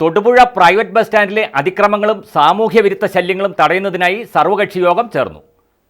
Thodupuzha private bus സ്റ്റാൻഡിലെ അതിക്രമങ്ങളും സാമൂഹ്യ വിരുദ്ധ ശല്യങ്ങളും തടയുന്നതിനായി സർവകക്ഷി യോഗം ചേർന്നു.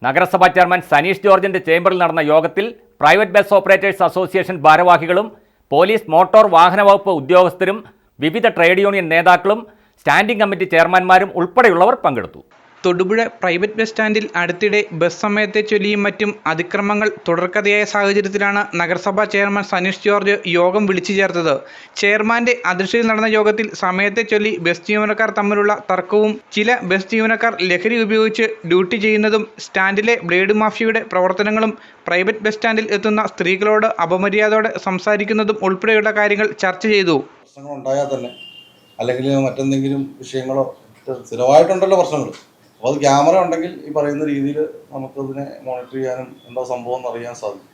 നഗരസഭാ ചെയർമാൻ സനീഷ് ജോർജിന്റെ ചേംബറിൽ നടന്ന യോഗത്തിൽ പ്രൈവറ്റ് ബസ് ഓപ്പറേറ്റേഴ്സ് അസോസിയേഷൻ ഭാരവാഹികളും പോലീസ് മോട്ടോർ വാഹന വകുപ്പ് ഉദ്യോഗസ്ഥരും വിവിധ ട്രേഡ് യൂണിയൻ നേതാക്കളും സ്റ്റാൻഡിംഗ് കമ്മിറ്റി ചെയർമാൻമാരും ഉൾപ്പെടെയുള്ളവർ പങ്കെടുത്തു. തൊടുപുഴ പ്രൈവറ്റ് ബസ് സ്റ്റാൻഡിൽ അടുത്തിടെ ബസ് സമയത്തെ ചൊല്ലിയും മറ്റും അതിക്രമങ്ങൾ തുടർക്കഥയായ സാഹചര്യത്തിലാണ് നഗരസഭാ ചെയർമാൻ സനീഷ് ജോർജ് യോഗം വിളിച്ചു ചേർത്തത്. ചെയർമാന്റെ അധ്യക്ഷതയിൽ നടന്ന യോഗത്തിൽ സമയത്തെ ചൊല്ലി ബസ് ജീവനക്കാർ തമ്മിലുള്ള തർക്കവും ചില ബസ് ജീവനക്കാർ ലഹരി ഉപയോഗിച്ച് ഡ്യൂട്ടി ചെയ്യുന്നതും സ്റ്റാൻഡിലെ ബ്ലേഡ് മാഫിയയുടെ പ്രവർത്തനങ്ങളും പ്രൈവറ്റ് ബസ് സ്റ്റാൻഡിൽ എത്തുന്ന സ്ത്രീകളോട് അപമര്യാദയോടെ സംസാരിക്കുന്നതും ഉൾപ്പെടെയുള്ള കാര്യങ്ങൾ ചർച്ച ചെയ്തു. പ്രശ്നങ്ങൾ തന്നെ അല്ലെങ്കിൽ മറ്റെന്തെങ്കിലും വിഷയങ്ങളോ സ്ഥിരമായിട്ടുണ്ടല്ലോ പ്രശ്നങ്ങൾ. അപ്പോൾ അത് ക്യാമറ ഉണ്ടെങ്കിൽ ഈ പറയുന്ന രീതിയിൽ നമുക്കതിനെ മോണിറ്റർ ചെയ്യാനും എന്താ സംഭവം എന്ന് അറിയാൻ സാധിക്കും.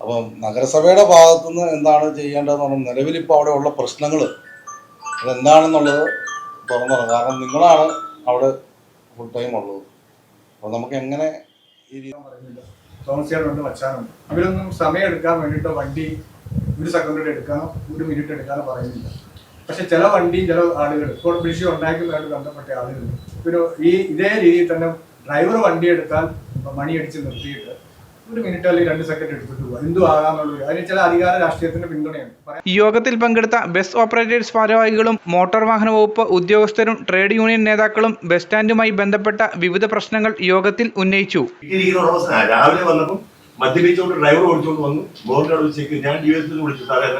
അപ്പം നഗരസഭയുടെ ഭാഗത്തുനിന്ന് എന്താണ് ചെയ്യേണ്ടതെന്ന് പറഞ്ഞാൽ നിലവിലിപ്പോൾ അവിടെ ഉള്ള പ്രശ്നങ്ങൾ അതെന്താണെന്നുള്ളത് തുറന്നു കാരണം നിങ്ങളാണ് അവിടെ ഫുൾ ടൈം ഉള്ളത്. അപ്പോൾ നമുക്ക് എങ്ങനെ ഈ രീതി തോമസിയാറുണ്ട് മച്ചാനുണ്ട് അവരൊന്നും സമയം എടുക്കാൻ വേണ്ടിയിട്ട് വണ്ടി ഒരു സെക്കൻഡ് എടുക്കാനോ ഒരു മിനിറ്റ് എടുക്കാനോ പറയുന്നില്ല. പക്ഷെ ചില വണ്ടിയും ചില ആളുകൾ ഇപ്പോൾ വിഷയം ഉണ്ടാക്കുന്നതായിട്ട് ബന്ധപ്പെട്ട ആളുകൾ ഒരു ഈ ഇതേ രീതിയിൽ തന്നെ ഡ്രൈവർ വണ്ടി എടുത്താൽ മണി അടിച്ച് നിർത്തിയിട്ട് ഒരു മിനിറ്റ് അല്ലെങ്കിൽ രണ്ട് സെക്കൻഡ് എടുത്തിട്ട് പോകാം എന്തു ആകാന്നുള്ളൊരു അതിന് ചില അധികാര രാഷ്ട്രീയത്തിന്റെ പിന്തുണയാണ് യോഗത്തിൽ പങ്കെടുത്ത ബസ് ഓപ്പറേറ്റേഴ്സ് ഭാരവാഹികളും മോട്ടോർ വാഹന വകുപ്പ് ഉദ്യോഗസ്ഥരും ട്രേഡ് യൂണിയൻ നേതാക്കളും ബസ് സ്റ്റാൻഡുമായി ബന്ധപ്പെട്ട വിവിധ പ്രശ്നങ്ങൾ യോഗത്തിൽ ഉന്നയിച്ചു. രാവിലെ വന്നപ്പോൾ മദ്യപിച്ചുകൊണ്ട് ഡ്രൈവർ ഓടിച്ചുകൊണ്ട് വന്നു. വെച്ചേക്ക് ഞാൻ ജീവിതത്തിൽ വിളിച്ചു. സാറേ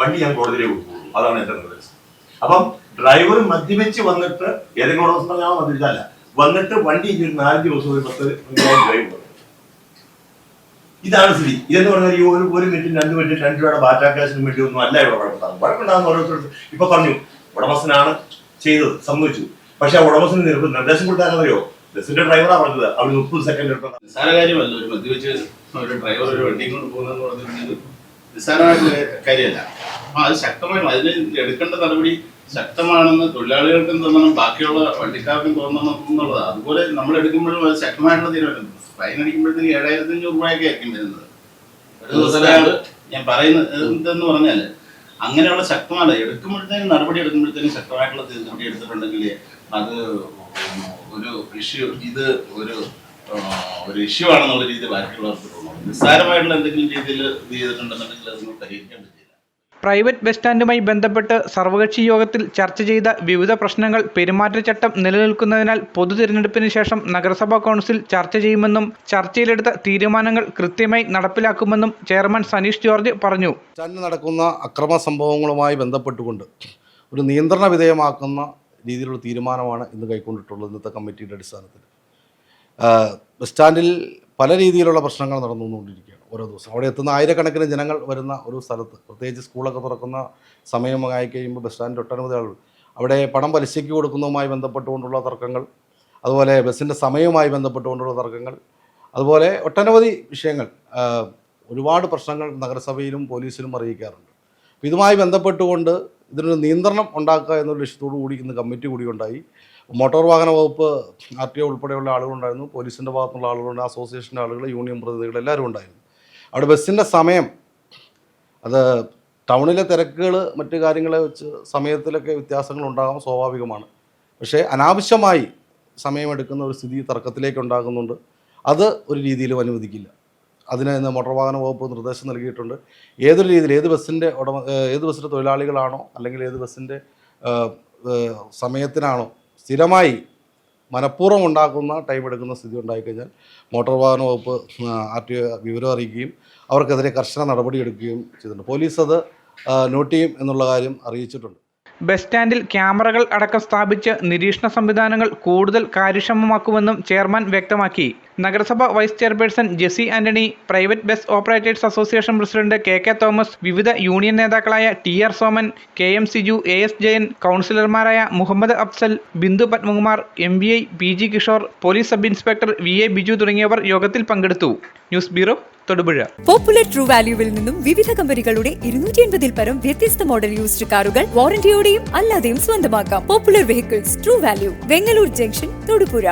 വണ്ടി ഞാൻ കോടതിയിലേക്ക് അതാണ് എന്റെ നിർദ്ദേശം. അപ്പം ഡ്രൈവർ മദ്യപിച്ച് വന്നിട്ട് ഏതെങ്കിലും ദിവസം ഞാൻ മദ്യപിച്ചല്ല വന്നിട്ട് വണ്ടി നാല് ദിവസം ഒരു പത്ത് ഡ്രൈവ്. ഇതാണ് സ്ഥിതി. ഇതെന്ന് പറഞ്ഞാൽ ഈ ഒരു ഒരു മിനിറ്റും രണ്ട് മിനിറ്റും രണ്ട് രൂപയുടെ ബാറ്റാ കാശിന് വേണ്ടി ഒന്നും അല്ല ഇവിടെ വഴക്കുണ്ടാകും വഴക്കുണ്ടാകുന്ന ഓരോരുത്തർ ഇപ്പൊ പറഞ്ഞു ഉടമസ്ഥനാണ് ചെയ്തത് സംഭവിച്ചു പക്ഷെ ആ ഉടമസ്ഥന് നിർ- നിർദ്ദേശം കൊടുത്താൽ ബസിന്റെ ഡ്രൈവറാ പറഞ്ഞത്. അവിടെ മുപ്പത് സെക്കൻഡ് നിസ്സാര കാര്യമല്ല ഒരു മദ്യപിച്ച് ഒരു ഡ്രൈവർ ഒരു വണ്ടി കൊണ്ട് പറഞ്ഞിട്ടുണ്ടെങ്കിൽ നിസ്സാരമായിട്ടുള്ള കാര്യമല്ല. അപ്പൊ അത് ശക്തമായി അതിന് എടുക്കേണ്ട നടപടി ശക്തമാണെന്ന് തൊഴിലാളികൾക്കും തോന്നണം ബാക്കിയുള്ള വണ്ടിക്കാർക്കും തോന്നണം എന്നുള്ളതാണ്. അതുപോലെ നമ്മൾ എടുക്കുമ്പോഴും അത് ശക്തമായിട്ടുള്ള തീരുമാനം. ഫൈൻ അടിക്കുമ്പോഴത്തേക്ക് ഏഴായിരത്തി അഞ്ഞൂറ് രൂപയൊക്കെ ആയിരിക്കും വരുന്നത്. ഒരു ദിവസം ഞാൻ പറയുന്നത് എന്ന് പറഞ്ഞാൽ അങ്ങനെയുള്ള ശക്തമാണ്. എടുക്കുമ്പോഴത്തേക്കും നടപടി എടുക്കുമ്പോഴത്തേക്കും ശക്തമായിട്ടുള്ള നടപടി എടുത്തിട്ടുണ്ടെങ്കിൽ അത് ഒരു ഇഷ്യൂ ഇത് ഒരു ഒരു ഇഷ്യൂ ആണെന്നുള്ള രീതിയിൽ ബാക്കിയുള്ളവർക്ക് തോന്നുന്നു നിസ്സാരമായിട്ടുള്ള എന്തെങ്കിലും രീതിയിൽ ഇത് ചെയ്തിട്ടുണ്ടെന്നുണ്ടെങ്കിൽ അതൊന്നും പരിഹരിക്കാൻ പറ്റില്ല. പ്രൈവറ്റ് ബസ് സ്റ്റാൻഡുമായി ബന്ധപ്പെട്ട് സർവകക്ഷി യോഗത്തിൽ ചർച്ച ചെയ്ത വിവിധ പ്രശ്നങ്ങൾ പെരുമാറ്റച്ചട്ടം നിലനിൽക്കുന്നതിനാൽ പൊതു തിരഞ്ഞെടുപ്പിന് ശേഷം നഗരസഭാ കൗൺസിൽ ചർച്ച ചെയ്യുമെന്നും ചർച്ചയിലെടുത്ത തീരുമാനങ്ങൾ കൃത്യമായി നടപ്പിലാക്കുമെന്നും ചെയർമാൻ സനീഷ് ജോർജ് പറഞ്ഞു. സ്റ്റാൻഡിൽ നടക്കുന്ന അക്രമ സംഭവങ്ങളുമായി ബന്ധപ്പെട്ടുകൊണ്ട് ഒരു നിയന്ത്രണ വിധേയമാക്കുന്ന രീതിയിലുള്ള തീരുമാനമാണ് ഇന്ന് കൈക്കൊണ്ടിട്ടുള്ളത് ഇന്നത്തെ കമ്മിറ്റിയുടെ അടിസ്ഥാനത്തിൽ. ബസ് സ്റ്റാൻഡിൽ പല രീതിയിലുള്ള പ്രശ്നങ്ങൾ നടന്നുകൊണ്ടിരിക്കുകയാണ് ഓരോ ദിവസം. അവിടെ എത്തുന്ന ആയിരക്കണക്കിന് ജനങ്ങൾ വരുന്ന ഒരു സ്ഥലത്ത് പ്രത്യേകിച്ച് സ്കൂളൊക്കെ തുറക്കുന്ന സമയമായി കഴിയുമ്പോൾ ബസ് സ്റ്റാൻഡിൽ ഒട്ടനവധി ആളുകൾ അവിടെ പണം പലിശയ്ക്ക് കൊടുക്കുന്നതുമായി ബന്ധപ്പെട്ടുകൊണ്ടുള്ള തർക്കങ്ങൾ അതുപോലെ ബസ്സിന്റെ സമയവുമായി ബന്ധപ്പെട്ടുകൊണ്ടുള്ള തർക്കങ്ങൾ അതുപോലെ ഒട്ടനവധി വിഷയങ്ങൾ ഒരുപാട് പ്രശ്നങ്ങൾ നഗരസഭയിലും പോലീസിലും അറിയിക്കാറുണ്ട്. ഇതുമായി ബന്ധപ്പെട്ടുകൊണ്ട് ഇതിനൊരു നിയന്ത്രണം ഉണ്ടാക്കുക എന്നുള്ള ലക്ഷ്യത്തോടു കൂടി ഇന്ന് കമ്മിറ്റി കൂടി ഉണ്ടായി. മോട്ടോർ വാഹന വകുപ്പ് ആർ ടി ഒ ഉൾപ്പെടെയുള്ള ആളുകളുണ്ടായിരുന്നു പോലീസിന്റെ ഭാഗത്തുള്ള ആളുകളുണ്ട് അസോസിയേഷന്റെ ആളുകൾ യൂണിയൻ പ്രതിനിധികൾ എല്ലാവരും ഉണ്ടായിരുന്നു. അവിടെ ബസ്സിന്റെ സമയം അത് ടൗണിലെ തിരക്കുകൾ മറ്റു കാര്യങ്ങളെ വെച്ച് സമയത്തിലൊക്കെ വ്യത്യാസങ്ങൾ ഉണ്ടാകാം സ്വാഭാവികമാണ്. പക്ഷേ അനാവശ്യമായി സമയമെടുക്കുന്ന ഒരു സ്ഥിതി തർക്കത്തിലേക്ക് ഉണ്ടാകുന്നുണ്ട്. അത് ഒരു രീതിയിലും അനുവദിക്കില്ല. അതിന് ഇന്ന് മോട്ടോർ വാഹന വകുപ്പ് നിർദ്ദേശം നൽകിയിട്ടുണ്ട്. ഏതൊരു രീതിയിൽ ഏത് ബസ്സിന്റെ ഉടമ ഏത് ബസ്സിന്റെ തൊഴിലാളികളാണോ അല്ലെങ്കിൽ ഏത് ബസ്സിന്റെ സമയത്തിനാണോ സ്ഥിരമായി മനഃപൂർവം ഉണ്ടാക്കുന്ന ടൈം എടുക്കുന്ന സ്ഥിതി ഉണ്ടായിക്കഴിഞ്ഞാൽ മോട്ടോർ വാഹന വകുപ്പ് ആർ ടി വിവരം അറിയിക്കുകയും അവർക്കെതിരെ കർശന നടപടി എടുക്കുകയും ചെയ്തിട്ടുണ്ട്. പോലീസ് അത് നോട്ട് ചെയ്യും എന്നുള്ള കാര്യം അറിയിച്ചിട്ടുണ്ട്. ബസ് സ്റ്റാൻഡിൽ ക്യാമറകൾ അടക്കം സ്ഥാപിച്ച് നിരീക്ഷണ സംവിധാനങ്ങൾ കൂടുതൽ കാര്യക്ഷമമാക്കുമെന്നും ചെയർമാൻ വ്യക്തമാക്കി. നഗരസഭ vice chairperson Jessy Antony private bus operators association president K K Thomas വിവിധ യൂണിയൻ നേതാക്കളായ T R Soman K M Siju A S Jayan കൗൺസിലർമാരായ Muhammad Afsal Bindu Padmakumar M B I P G Kishore police sub inspector V A Biju തുടങ്ങിയവർ യോഗത്തിൽ പങ്കെടുത്തു. News bureau Thodupuzha. Popular true വാല്യൂവിൽ നിന്നും വിവിധ കമ്പനികളുടെ ഇരുന്നൂറ്റി എൺപതിൽ പരം വ്യത്യസ്ത മോഡൽ യൂസ്ഡ് കാറുകൾ വാറന്റിയോടെയും അല്ലാതെയും സ്വന്തമാക്കാം. Popular vehicles true value Vengalloor junction Thodupuzha.